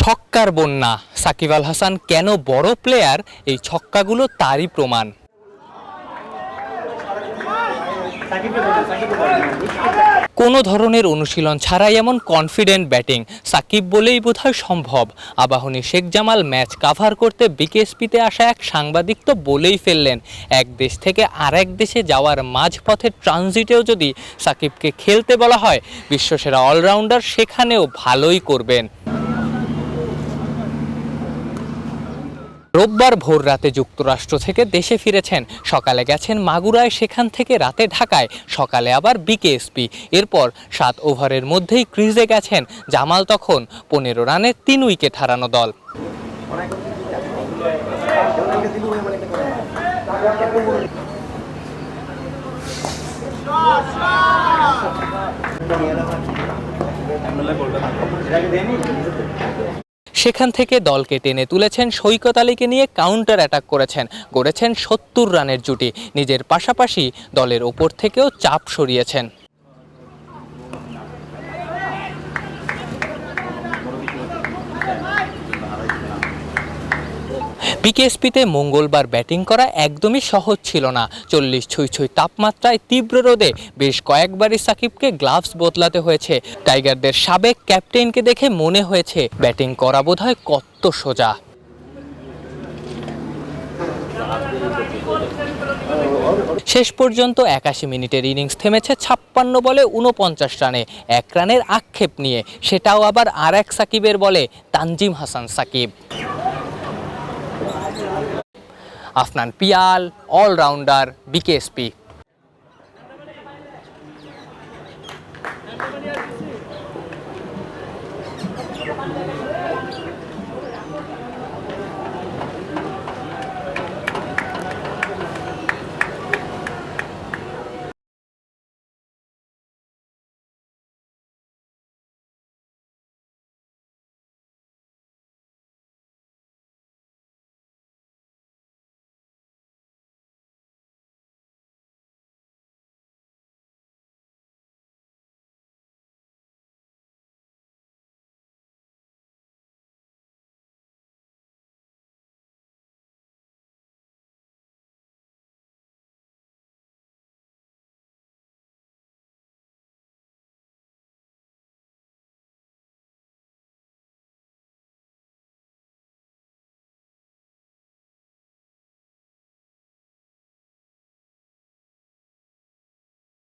ছক্কার বন্যা। সাকিব আল হাসান কেন বড় প্লেয়ার এই ছক্কাগুলো তারই প্রমাণ। কোনো ধরনের অনুশীলন ছাড়াই এমন কনফিডেন্ট ব্যাটিং সাকিব বলেই বোধহয় সম্ভব। আবাহনী শেখ জামাল ম্যাচ কাভার করতে বিকেএসপিতে আসা এক সাংবাদিক তো বলেই ফেললেন, এক দেশ থেকে আরেক দেশে যাওয়ার মাঝপথের ট্রানজিটেও যদি সাকিবকে খেলতে বলা হয়, বিশ্বসেরা অলরাউন্ডার সেখানেও ভালোই করবেন। রোববার ভোর রাতে যুক্তরাষ্ট্র থেকে দেশে ফিরেছেন। সকালে গেছেন মাগুরায়, সেখান থেকে রাতে ঢাকায়, সকালে আবার বিকেএসপি। এরপর সাত ওভারের মধ্যেই ক্রিজে গেছেন জামাল তখন পনেরো রানে তিন উইকেট হারানো দল। সেখান থেকে দলকে টেনে তুলেছেন সৈকত আলীকে নিয়ে কাউন্টার অ্যাটাক করেছেন। গড়েছেন সত্তর রানের জুটি। নিজের পাশাপাশি দলের ওপর থেকেও চাপ সরিয়েছেন। বিকেএসপিতে মঙ্গলবার ব্যাটিং করা একদমই সহজ ছিল না। চল্লিশ ছুঁই ছুঁই তাপমাত্রায় তীব্র রোদে বেশ কয়েকবারই সাকিবকে গ্লাভস বদলাতে হয়েছে। টাইগারদের সাবেক ক্যাপ্টেনকে দেখে মনে হয়েছে, ব্যাটিং করা বোধহয় কত সোজা। শেষ পর্যন্ত একাশি মিনিটের ইনিংস থেমেছে ছাপ্পান্ন বলে উনপঞ্চাশ রানে, এক রানের আক্ষেপ নিয়ে। সেটাও আবার আর এক সাকিবের বলে, Tanzim Hasan Sakib. Afnan Piyal all-rounder BKSP